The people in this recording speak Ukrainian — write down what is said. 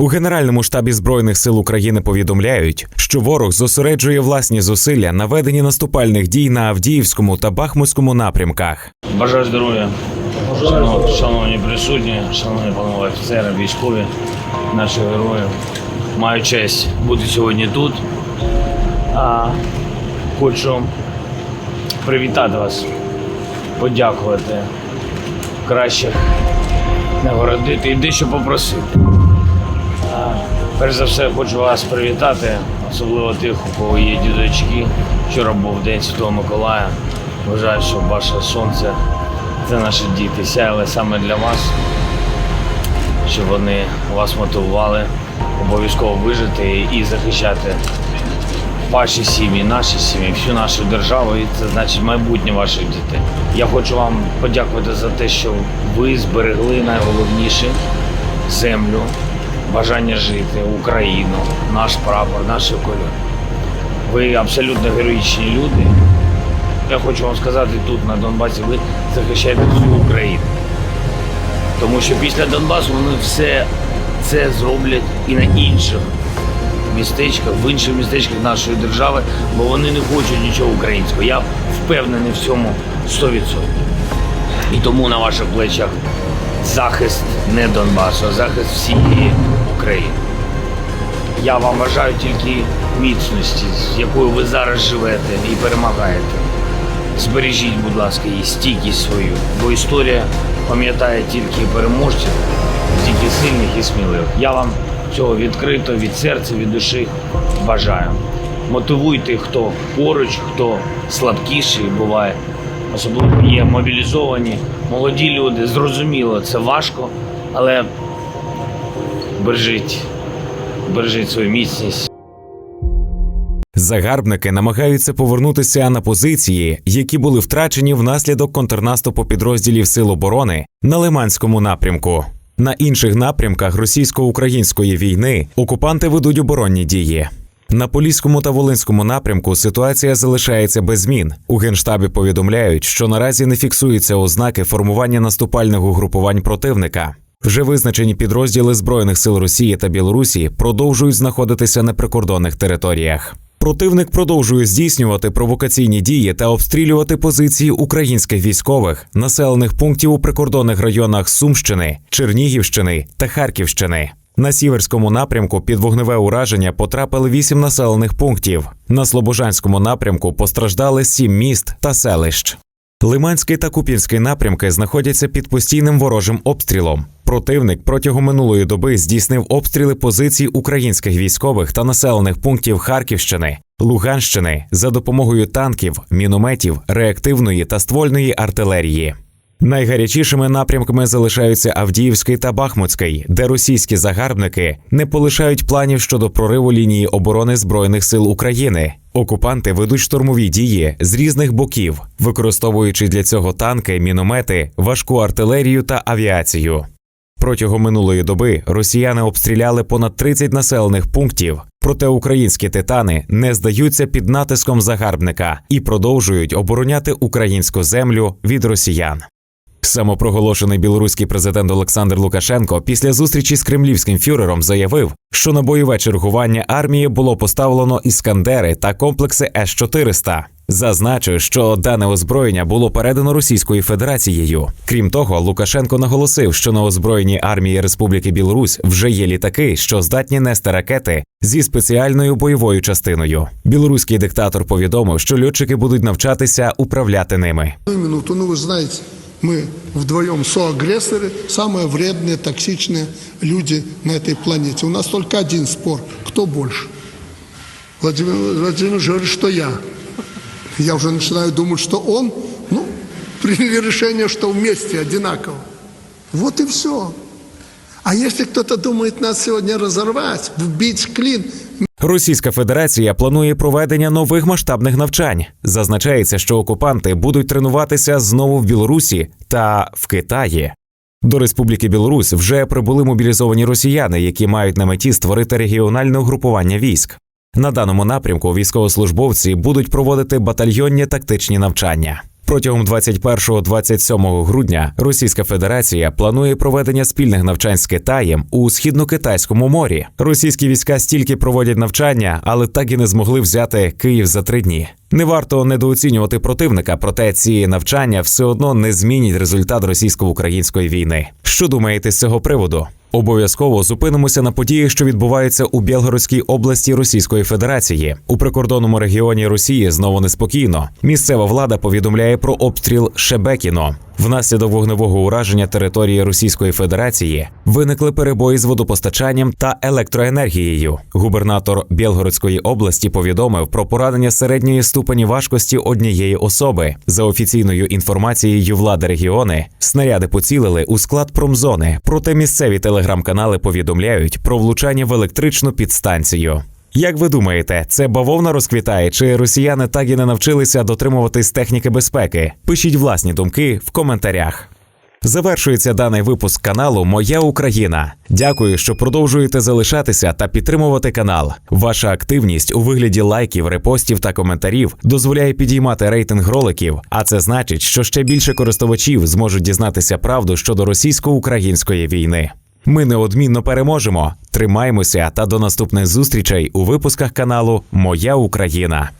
У Генеральному штабі збройних сил України повідомляють, що ворог зосереджує власні зусилля на веденні наступальних дій на Авдіївському та Бахмутському напрямках. Бажаю здоров'я, шановні, присутні, шановні панове офіцери, військові, наші герої. Маю честь бути сьогодні тут. А, хочу привітати вас, подякувати, кращих нагородити і дещо попросити. Перш за все, хочу вас привітати, особливо тих, у кого є дідочки. Вчора був День Святого Миколая. Вважаю, що ваше сонце це наші діти сяяли саме для вас, щоб вони вас мотивували обов'язково вижити і захищати ваші сім'ї, наші сім'ї, всю нашу державу, і це значить майбутнє ваших дітей. Я хочу вам подякувати за те, що ви зберегли найголовніше землю, бажання жити, Україну, наш прапор, наші кольори. Ви абсолютно героїчні люди. Я хочу вам сказати, тут на Донбасі ви захищаєте всю Україну. Тому що після Донбасу вони все це зроблять і на інших містечках, в інших містечках нашої держави, бо вони не хочуть нічого українського. Я впевнений в цьому 100%. І тому на ваших плечах захист не Донбасу, а захист всієї України. Я вам бажаю тільки міцності, з якою ви зараз живете і перемагаєте. Збережіть, будь ласка, її стійкість свою, бо історія пам'ятає тільки переможців, тільки сильних і сміливих. Я вам цього відкрито від серця, від душі бажаю. Мотивуйте, хто поруч, хто слабкіший буває. Особливо є мобілізовані, молоді люди. Зрозуміло, це важко, але бережіть, бережіть свою міцність. Загарбники намагаються повернутися на позиції, які були втрачені внаслідок контрнаступу підрозділів Сил оборони на Лиманському напрямку. На інших напрямках російсько-української війни окупанти ведуть оборонні дії. На Поліському та Волинському напрямку ситуація залишається без змін. У генштабі повідомляють, що наразі не фіксуються ознаки формування наступальних угрупувань противника. Вже визначені підрозділи збройних сил Росії та Білорусі продовжують знаходитися на прикордонних територіях. Противник продовжує здійснювати провокаційні дії та обстрілювати позиції українських військових населених пунктів у прикордонних районах Сумщини, Чернігівщини та Харківщини. На сіверському напрямку під вогневе ураження потрапили вісім населених пунктів. На Слобожанському напрямку постраждали сім міст та селищ. Лиманський та Купінський напрямки знаходяться під постійним ворожим обстрілом. Противник протягом минулої доби здійснив обстріли позицій українських військових та населених пунктів Харківщини, Луганщини за допомогою танків, мінометів, реактивної та ствольної артилерії. Найгарячішими напрямками залишаються Авдіївський та Бахмутський, де російські загарбники не полишають планів щодо прориву лінії оборони збройних сил України. Окупанти ведуть штурмові дії з різних боків, використовуючи для цього танки, міномети, важку артилерію та авіацію. Протягом минулої доби росіяни обстріляли понад 30 населених пунктів, проте українські титани не здаються під натиском загарбника і продовжують обороняти українську землю від росіян. Самопроголошений білоруський президент Олександр Лукашенко після зустрічі з кремлівським фюрером заявив, що на бойове чергування армії було поставлено іскандери та комплекси С-400. Зазначив, що дане озброєння було передано Російською Федерацією. Крім того, Лукашенко наголосив, що на озброєнні армії Республіки Білорусь вже є літаки, що здатні нести ракети зі спеціальною бойовою частиною. Білоруський диктатор повідомив, що льотчики будуть навчатися управляти ними. Минуту, ну вы знаете, мы вдвоем соагрессоры, самые вредные, токсичные люди на этой планете. У нас только один спор, кто больше. Владимир Владимирович говорит, что я. Я уже начинаю думать, что он, ну, приняли решение, что вместе одинаково. Вот и все. А если кто-то думает нас сегодня разорвать, вбить в клин, Російська Федерація планує проведення нових масштабних навчань. Зазначається, що окупанти будуть тренуватися знову в Білорусі та в Китаї. До Республіки Білорусь вже прибули мобілізовані росіяни, які мають на меті створити регіональне угрупування військ. На даному напрямку військовослужбовці будуть проводити батальйонні тактичні навчання. Протягом 21-27 грудня Російська Федерація планує проведення спільних навчань з Китаєм у східно-китайському морі. Російські війська стільки проводять навчання, але так і не змогли взяти Київ за три дні. Не варто недооцінювати противника, проте ці навчання все одно не змінять результат російсько-української війни. Що думаєте з цього приводу? Обов'язково зупинимося на події, що відбуваються у Білгородській області Російської Федерації. У прикордонному регіоні Росії знову неспокійно. Місцева влада повідомляє про обстріл Шебекіно. Внаслідок вогневого ураження території Російської Федерації виникли перебої з водопостачанням та електроенергією. Губернатор Білгородської області повідомив про поранення середньої ступені важкості однієї особи. За офіційною інформацією влади регіони, снаряди поцілили у склад промзони. Проте місцеві телеграм-канали повідомляють про влучання в електричну підстанцію. Як ви думаєте, це бавовна розквітає, чи росіяни так і не навчилися дотримуватись техніки безпеки? Пишіть власні думки в коментарях. Завершується даний випуск каналу Моя Україна. Дякую, що продовжуєте залишатися та підтримувати канал. Ваша активність у вигляді лайків, репостів та коментарів дозволяє підіймати рейтинг роликів, а це значить, що ще більше користувачів зможуть дізнатися правду щодо російсько-української війни. Ми неодмінно переможемо. Тримаємося та до наступних зустрічей у випусках каналу Моя Україна.